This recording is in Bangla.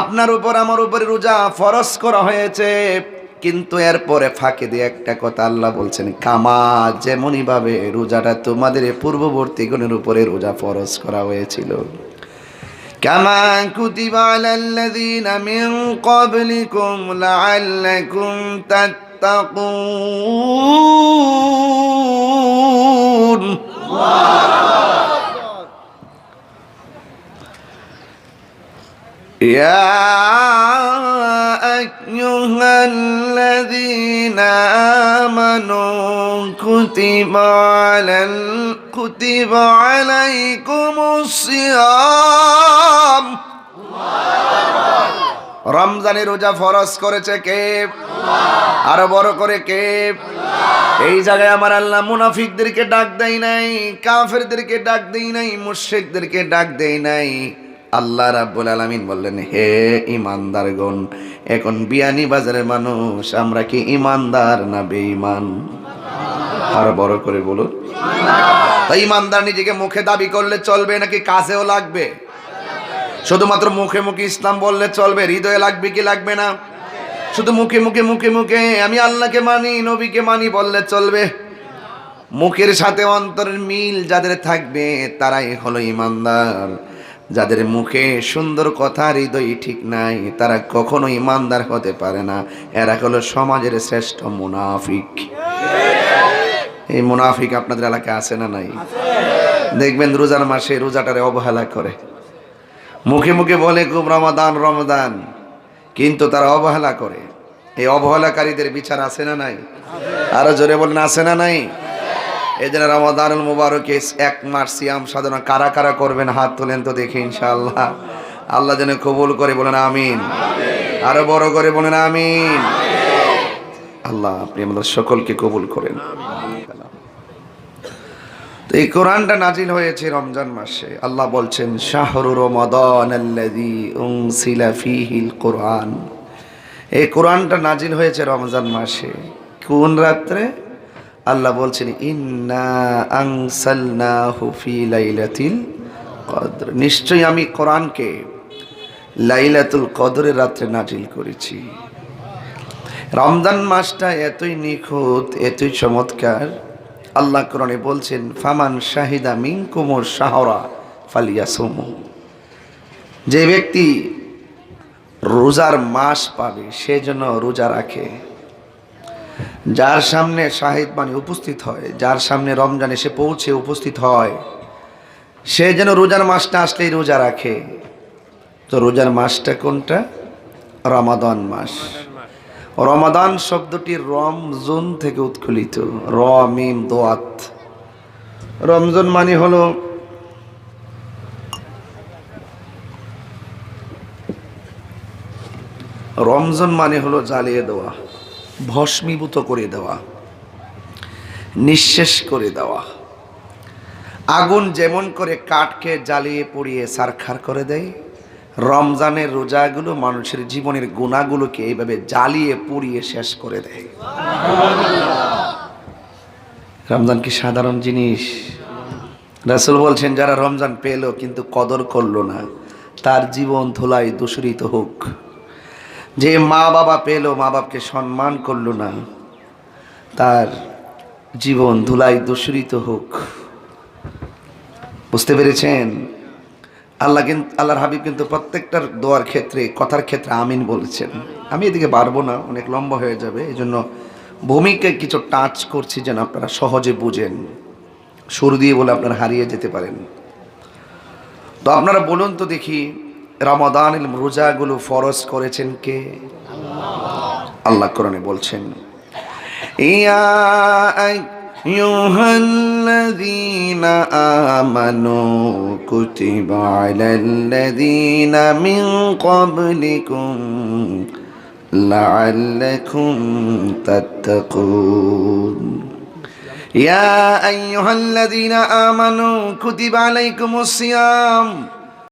আপনার উপর আমার উপরে রোজা ফরজ করা হয়েছে। কিন্তু এরপরে ফাঁকে দিয়ে একটা কথা আল্লাহ বলছেন, কামা যেমনই ভাবে রোজাটা তোমাদের পূর্ববর্তী গণের উপরে রোজা ফরজ করা হয়েছিল। কামা يا أيها الذين آمنوا كتب على ال... كتب عليكم الصيام রমজানের রোজা ফরজ করেছে কে আরো বড় করে কে এই জায়গায় আমার আল্লাহ মুনাফিকদেরকে ডাক দেয় নাই কাফেরদেরকে ডাক দেয় নাই মুশরিকদেরকে ডাক দেয় নাই আল্লাহ রাব্বুল আলামিন বললেন, হে ইমানদার ইমানদারগণ এখন বিয়ানি বাজারের মানুষ, আমরা কি ইমানদার না বেঈমান? আর বড় করে বলুন তাই ইমানদার নিজেকে মুখে দাবি করলে চলবে নাকি কাজেও লাগবে? শুধুমাত্র মুখে মুখে ইসলাম বললে চলবে, হৃদয়ে লাগবে কি লাগবে না? শুধু মুখে মুখে মুখে মুখে, আমি আল্লাহকে মানি, নবীকে মানি বললে চলবে। মুখের সাথে অন্তরের মিল যাদের থাকবে, তারাই হলো ইমানদার যাদের মুখে সুন্দর কথা, হৃদয় ঠিক নাই, তারা কখনো ইমানদার হতে পারে না। এরা হলো সমাজের শ্রেষ্ঠ মুনাফিক। এই মুনাফিক আপনাদের এলাকায় আছে না নাই? দেখবেন রোজার মাসে রোজাটারে অবহেলা করে। মুখে মুখে বলে, খুব রমাদান রমাদান। কিন্তু তারা অবহেলা করে। এই অবহেলাকারীদের বিচার আছে না নাই? আরও জোরে বলেন, আছে না নাই? এই জন্য রমাদানুল মুবারকে এক মাস সিয়াম সাধনা কারা কারা করবেন হাত তোলেন তো দেখি ইনশাআল্লাহ। আল্লাহ যেন কবুল করে বলেন আমিন। আরও বড় করে বলেন আমিন। আল্লাহ আপনি আমাদের সকলকে কবুল করেন। তো এই কোরআনটা নাজিল হয়েছে রমজান মাসে। আল্লাহ বলছেন, শাহরু রমাদান আল্লাযী কোরআন। এই কোরআনটা নাজিল হয়েছে রমজান মাসে। কোন রাত্রে? আল্লাহ বলছেন, ইন্না আনসালনাহু ফি লাইলাতিল কদর। নিশ্চয়ই আমি কোরআনকে লাইলাতুল কদরের রাত্রে নাজিল করেছি। রমজান মাসটা এতই নিখুঁত, এতই চমৎকার। আল্লাহ কোরআনে বলছেন, ফামান শাহিদা মিন কুমর শাহরা ফালিয়াসমু। যে ব্যক্তি রোজার মাস পাবে, সে যেন রোজা রাখে। যার সামনে শাহিদ মানে উপস্থিত হয়, যার সামনে রমজান এসে পৌঁছে উপস্থিত হয়, সে যেন রোজার মাসটা আসলেই রোজা রাখে। তো রোজার মাসটা কোনটা? রমাদান মাস। রমাদান শব্দটি রমজুন থেকে উৎকুলিত। র, মিম, দোয়াত। রমজান মানে হলো রমজান মানে হলো জ্বালিয়ে দেওয়া। ভস্মীভূত করে দেওয়া, নিঃশেষ করে দেওয়া। আগুন যেমন করে কাঠকে জ্বালিয়ে পুড়িয়ে সারখার করে দেয়, রমজানের রোজাগুলো মানুষের জীবনের গুণাগুলোকে এইভাবে জ্বালিয়ে পুড়িয়ে শেষ করে দেয়। রমজান কি সাধারণ জিনিস? রাসুল বলছেন, যারা রমজান পেল কিন্তু কদর করল না, তার জীবন ধুলাই দূষরিত হোক। যে মা বাবা পেল, মা বাপকে সম্মান করল না, তার জীবন ধুলাই দূষরিত হোক। বুঝতে পেরেছেন? আল্লাহ কিন্তু আল্লাহর হাবিব কিন্তু প্রত্যেকটার দোয়ার ক্ষেত্রে, কথার ক্ষেত্রে আমিন বলেছেন। আমি এদিকে পারব না, অনেক লম্বা হয়ে যাবে এই জন্য ভূমিকে কিছু টাচ করছি যেন আপনারা সহজে বুঝেন। সুর দিয়ে বলে আপনারা হারিয়ে যেতে পারেন। তো আপনারা বলুন তো দেখি রমাদান রোজাগুলো ফরজ করেছেন কে আল্লাহ কোরআনে বলছেন ইয়া أيها الذين آمنوا كتب على الذين من قبلكم لعلكم تتقون يا أيها الذين آمنوا كتب عليكم الصيام